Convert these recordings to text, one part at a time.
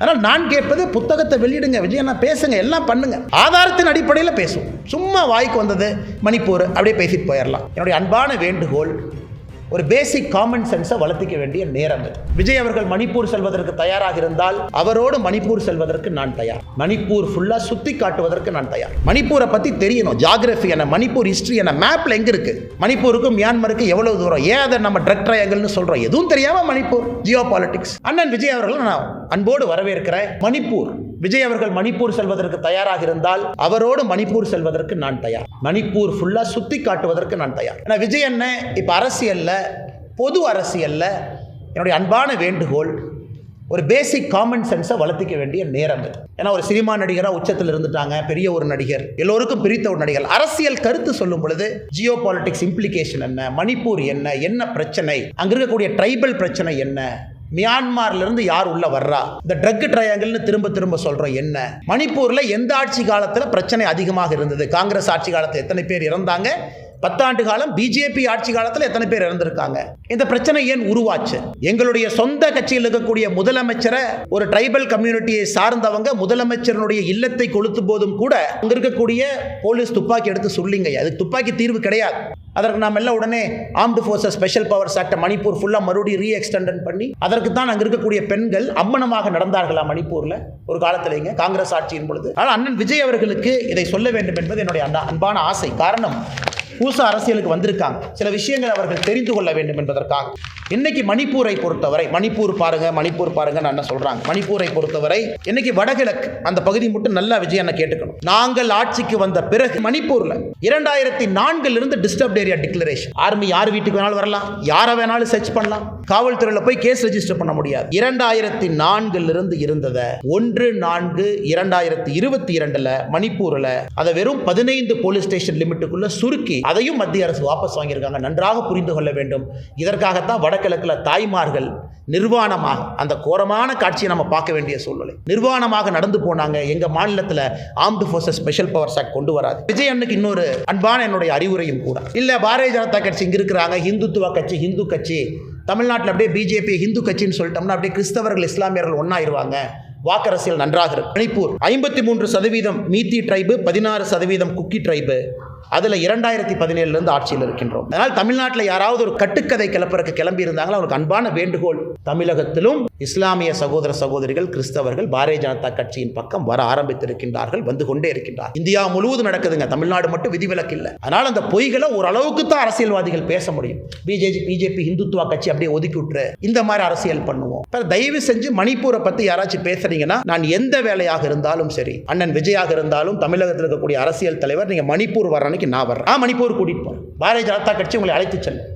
அதனால் நான் கேட்பது புத்தகத்தை வெளியிடுங்க விஜயண்ணா பேசுங்க எல்லாம் பண்ணுங்க. ஆதாரத்தின் அடிப்படையில் பேசுவோம். சும்மா வாய்க்கு வந்தது மணிப்பூர் அப்படியே பேசிட்டு போயிடலாம். என்னுடைய அன்பான வேண்டுகோள் ஒரு பேசிக் காமன் சென்ஸை வளர்த்திக்க வேண்டிய நேரம் இது. விஜய் அவர்கள் மணிப்பூர் செல்வதற்கு தயாராக இருந்தால் அவரோடு மணிப்பூர் செல்வதற்கு நான் தயார். மணிப்பூர் ஃபுல்லாக சுற்றி காட்டுவதற்கு நான் தயார். மணிப்பூரை பற்றி தெரியணும். ஜாகிரபி என்ன மணிப்பூர் ஹிஸ்ட்ரி என்ன மேப்பில் எங்கே இருக்குது மணிப்பூருக்கும் மியான்மருக்கு எவ்வளவு தூரம்? ஏன் அதை நம்ம ட்ரக் ட்ரையாங்கல்னு சொல்கிறோம் எதுவும் தெரியாமல் மணிப்பூர். ஜியோ பாலிட்டிக்ஸ் அண்ணன் விஜய் அவர்கள் நான் அன்போடு வரவேற்கிறேன். மணிப்பூர். விஜய் அவர்கள் மணிப்பூர் செல்வதற்கு தயாராக இருந்தால் அவரோடு மணிப்பூர் செல்வதற்கு நான் தயார். மணிப்பூர் ஃபுல்லாக சுற்றி காட்டுவதற்கு நான் தயார். ஏன்னா விஜய் அண்ணன் இப்போ அரசியலில் பொது அரசியலில் என்னுடைய அன்பான வேண்டுகோள் ஒரு பேசிக் காமன் சென்ஸை வளர்த்திக்க வேண்டிய நேரம் இது. ஏன்னா ஒரு சினிமா நடிகராக உச்சத்தில் இருந்துட்டாங்க பெரிய ஒரு நடிகர் எல்லோருக்கும் பிரித்த ஒரு நடிகர். அரசியல் கருத்து சொல்லும் பொழுது ஜியோ பாலிட்டிக்ஸ் இம்ப்ளிகேஷன் என்ன மணிப்பூர் என்ன என்ன பிரச்சனை அங்கே இருக்கக்கூடிய ட்ரைபல் பிரச்சனை என்ன மியான்மார்ல இருந்து யார் உள்ள வர்றா? இந்த ட்ரக் ட்ரையாங்கிள்னு திரும்ப திரும்ப சொல்றோம் என்ன? மணிப்பூர்ல எந்த ஆட்சி காலத்துல பிரச்சனை அதிகமாக இருந்தது? காங்கிரஸ் ஆட்சி காலத்தில் எத்தனை பேர் இறந்தாங்க? பத்தாண்டு காலம் பிஜேபி ஆட்சி காலத்தில் எத்தனை பேர் இறந்திருக்காங்க? இந்த பிரச்சனை ஏன் உருவாச்சு? எங்களுடைய சொந்த கட்சியில் இருக்கக்கூடிய முதலமைச்சரை ஒரு ட்ரைபல் கம்யூனிட்டியை சார்ந்தவங்க முதலமைச்சரனுடைய இல்லத்தை கொளுத்தும் போதும் கூட அங்க இருக்கக்கூடிய போலீஸ் துப்பாக்கி எடுத்து சொல்லிங்க அதுக்கு துப்பாக்கி தீர்வு கிடையாது. அதற்கு நாம் எல்லாம் உடனே ஆர்ம்டு ஃபோர்ஸஸ் ஸ்பெஷல் பவர் ஆக்டை மணிப்பூர் ஃபுல்லாக மறுபடியும் ரீ எக்ஸ்டெண்டன் பண்ணி அதற்கு தான் அங்கே இருக்கக்கூடிய பெண்கள் அம்மனமாக நடந்தார்களா மணிப்பூரில்? ஒரு காலத்திலேங்க காங்கிரஸ் ஆட்சியின் பொழுது. ஆனால் அண்ணன் விஜய் அவர்களுக்கு இதை சொல்ல வேண்டும் என்பது என்னுடைய அன்பான ஆசை. காரணம் புதுசா அரசியலுக்கு வந்திருக்காங்க. சில விஷயங்கள் அவர்கள் தெரிந்து கொள்ள வேண்டும் என்பதற்காக. இன்னைக்கு மணிப்பூரை பொறுத்தவரை மணிப்பூர் பாருங்க மணிப்பூர் பாருங்க என்ன சொல்றாங்க. மணிப்பூரை பொறுத்தவரை இன்னைக்கு வடகிழக்கு அந்த பகுதி மட்டும் நல்லா விஜய் அண்ணா கேட்டுக்கணும். நாங்கள் ஆட்சிக்கு வந்த பிறகு மணிப்பூர்ல இரண்டாயிரத்தி நான்குல இருந்து டிஸ்டர்ப் ஏரியா டிக்ளரேஷன் ஆர்மி யார் வீட்டுக்கு வேணாலும் வரலாம் யாரை வேணாலும் சர்ச் பண்ணலாம். காவல்துறையில போய் கேஸ் ரெஜிஸ்டர் பண்ண முடியாது. இரண்டாயிரத்தி நான்குல இருந்து இருந்ததை ஒன்று நான்கு இரண்டாயிரத்தி இருபத்தி இரண்டுல மணிப்பூர்ல அதை வெறும் பதினைந்து போலீஸ் ஸ்டேஷன் லிமிட்டுக்குள்ள சுருக்கி அதையும் மத்திய அரசு வாபஸ் வாங்கியிருக்காங்க. நன்றாக புரிந்து கொள்ள வேண்டும். இதற்காகத்தான் வடகிழக்கில் தாய்மார்கள் நிர்வாணமாக அந்த கோரமான காட்சியை நம்ம பார்க்க வேண்டிய சூழ்நிலை. நிர்வாணமாக நடந்து போனாங்க. எங்கள் மாநிலத்தில் armed forces special powers act கொண்டு வராது. விஜய் அண்ணுக்கு இன்னொரு அன்பான என்னுடைய அறிவுரையும் கூட. இல்லை பாரதிய ஜனதா கட்சி இங்கே இருக்கிறாங்க. ஹிந்துத்துவ கட்சி ஹிந்து கட்சி. தமிழ்நாட்டில் அப்படியே பிஜேபி ஹிந்து கட்சின்னு சொல்லிட்டோம்னா அப்படியே கிறிஸ்தவர்கள் இஸ்லாமியர்கள் ஒன்றாயிருவாங்க வாக்கரசியல் நன்றாக இருக்கும். மணிப்பூர் ஐம்பத்தி மூன்று சதவீதம் மீத்தி ட்ரைபு பதினாறு சதவீதம் குக்கி ட்ரைபு அதில் இரண்டாயிரத்தி பதினேழுலேருந்து ஆட்சியில் இருக்கின்றோம். அதனால் தமிழ்நாட்டில் யாராவது ஒரு கட்டுக்கதை கிளப்புறக்கு கிளம்பி இருந்தாங்களோ அவருக்கு அன்பான வேண்டுகோள். தமிழகத்திலும் இஸ்லாமிய சகோதர சகோதரிகள் கிறிஸ்தவர்கள் பாரதிய ஜனதா கட்சியின் பக்கம் வர ஆரம்பித்திருக்கின்றார்கள் வந்து கொண்டே இருக்கின்றார் இந்தியா முழுவதும் நடக்குதுங்க. தமிழ்நாடு மட்டும் விதிவிலக்கு இல்லை. அதனால் அந்த பொய்களை ஓரளவுக்கு தான் அரசியல்வாதிகள் பேச முடியும். பிஜேபி பிஜேபி இந்துத்துவா கட்சி அப்படியே ஒதுக்கி விட்டுரு. இந்த மாதிரி அரசியல் பண்ணுவோம். தயவு செஞ்சு மணிப்பூரை பத்தி யாராச்சும் பேசுறீங்கன்னா நான் எந்த வேலையாக இருந்தாலும் சரி அண்ணன் விஜயாக இருந்தாலும் தமிழகத்தில் இருக்கக்கூடிய அரசியல் தலைவர் நீங்க மணிப்பூர் வர அன்னைக்கு நான் வர்றேன். மணிப்பூர் கூட்டிகிட்டு போகிறேன் பாரதிய ஜனதா கட்சி உங்களை அழைத்து செல்லும்.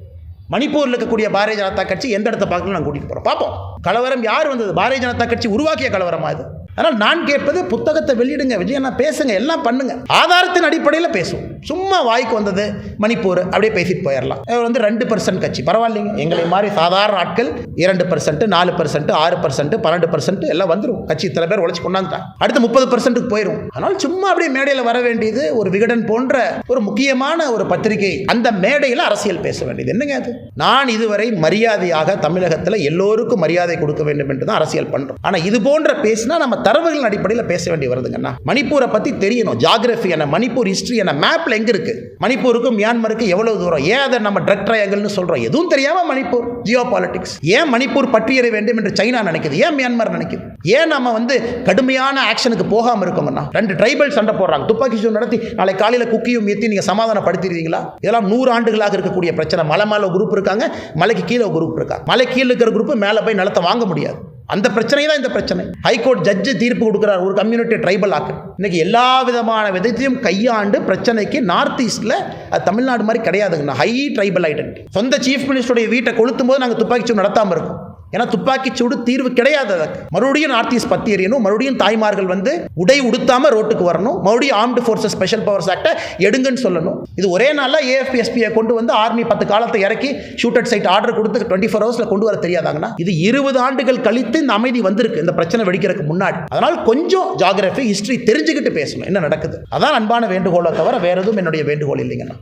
மணிப்பூரில் இருக்கக்கூடிய பாரதிய ஜனதா கட்சி எந்த இடத்த பார்க்கணும் நான் கூட்டிகிட்டு போகிறோம் பார்ப்போம். கலவரம் யார் வந்தது? பாரதிய ஜனதா கட்சி உருவாக்கிய கலவரமா இது? அதனால் நான் கேட்பது புத்தகத்தை வெளியிடுங்க விஜய் அண்ணா பேசுங்க எல்லாம் பண்ணுங்க. ஆதாரத்தின் அடிப்படையில் பேசுவோம். சும்மா வாய்க்கு வந்தது மணிப்பூர் அப்படியே பேசிட்டு போயிடலாம். இவர் வந்து ரெண்டு பர்சன்ட் கட்சி. பரவாயில்லைங்க. எங்களை மாதிரி சாதாரண ஆட்கள் இரண்டு பர்சன்ட் நாலு பர்சன்ட் ஆறு பர்சன்ட் பன்னெண்டு பர்சன்ட் எல்லாம் வந்துடும் கட்சி சில பேர் உழைச்சி கொண்டாந்துட்டாங்க அடுத்து முப்பது பர்சன்ட்டுக்கு போயிடும் அதனால் சும்மா அப்படியே மேடையில் வர வேண்டியது ஒரு விகடன் போன்ற ஒரு முக்கியமான ஒரு பத்திரிகை. அந்த மேடையில் அரசியல் பேச வேண்டியது. என்னங்க அது? நான் இதுவரை மரியாதையாக தமிழகத்தில் எல்லோருக்கும் மரியாதை கொடுக்க வேண்டும் என்று தான் அரசியல் பண்ணுறோம் ஆனால் இது போன்ற பேசினா நம்ம தரவுகளின் அடிப்படையில் பேச வேண்டி வருதுங்கண்ணா மணிப்பூரை பற்றி தெரியணும். ஜாகிரபி என்ன மணிப்பூர் ஹிஸ்டரி என்ன மேப்ல எங்கே இருக்குது மணிப்பூருக்கும் மியான்மருக்கு எவ்வளோ தூரம்? ஏன் அதை நம்ம ட்ரக் ட்ரையாங்கல்னு சொல்கிறோம் எதுவும் தெரியாமல் மணிப்பூர் ஜியோ பாலிட்டிக்ஸ் ஏன் மணிப்பூர் பற்றியற வேண்டும் என்று சைனா நினைக்குது? ஏன் மியான்மர் நினைக்குது? ஏன் நம்ம வந்து கடுமையான ஆக்ஷனுக்கு போகாமல் இருக்கோம்னா? ரெண்டு ட்ரைபல் சண்டை போடுறாங்க. துப்பாக்கி சூடு நடத்தி நாளை காலையில் குக்கியும் ஏற்றி நீங்கள் சமாதானப்படுத்திடுவீங்களா இதெல்லாம் நூறு ஆண்டுகளாக இருக்கக்கூடிய பிரச்சனை. மலை மேலே குரூப் இருக்காங்க. மலைக்கு கீழே குரூப் இருக்காங்க. மலை கீழே இருக்கிற குரூப் மேலே போய் நிலத்தை வாங்க முடியாது. அந்த பிரச்சனை தான் இந்த பிரச்சனை. ஹைகோர்ட் ஜட்ஜு தீர்ப்பு கொடுக்குறார். ஒரு கம்யூனிட்டி ட்ரைபல் ஆக்கு. இன்னைக்கு எல்லா விதமான விதத்தையும் கையாண்டு பிரச்சனைக்கு நார்த் ஈஸ்டில் அது தமிழ்நாடு மாதிரி கிடையாதுங்கண்ணா. ஹை ட்ரைபல் ஐடென்டி சொந்த சீஃப் மினிஸ்டருடைய வீட்டை கொளுத்தும் போது நாங்கள் துப்பாக்கி சூடு நடத்தாமல் இருக்கோம். ஏன்னா துப்பாக்கி சூடு தீர்வு கிடையாது அதுக்கு மறுபடியும் நார்த் ஈஸ்ட் பத்தி எறியணும். மறுபடியும் தாய்மார்கள் வந்து உடை உடுத்தாம ரோட்டுக்கு வரணும். மறுபடியும் ஆர்ம்டு ஃபோர்ஸஸ் ஸ்பெஷல் பவர்ஸ் ஆக்டை எடுங்கன்னு சொல்லணும். இது ஒரே நாளில் ஏஎஃபிஎஸ்பியை கொண்டு வந்து ஆர்மி பத்து காலத்தை இறக்கி ஷூட்டட் சைட் ஆர்டர் கொடுத்து டுவெண்ட்டி ஃபோர் ஹவர்ஸில் கொண்டு வர தெரியாதாங்கன்னா இது இருபது ஆண்டுகள் கழித்து இந்த அமைதி வந்திருக்கு இந்த பிரச்சனை வெடிக்கிறதுக்கு முன்னாடி. அதனால் கொஞ்சம் ஜாகிரபி ஹிஸ்டரி தெரிஞ்சுக்கிட்டு பேசணும். என்ன நடக்குது? அதான் அன்பான வேண்டுகோளை தவிர வேறு எதுவும் என்னுடைய வேண்டுகோள் இல்லைங்கண்ணா.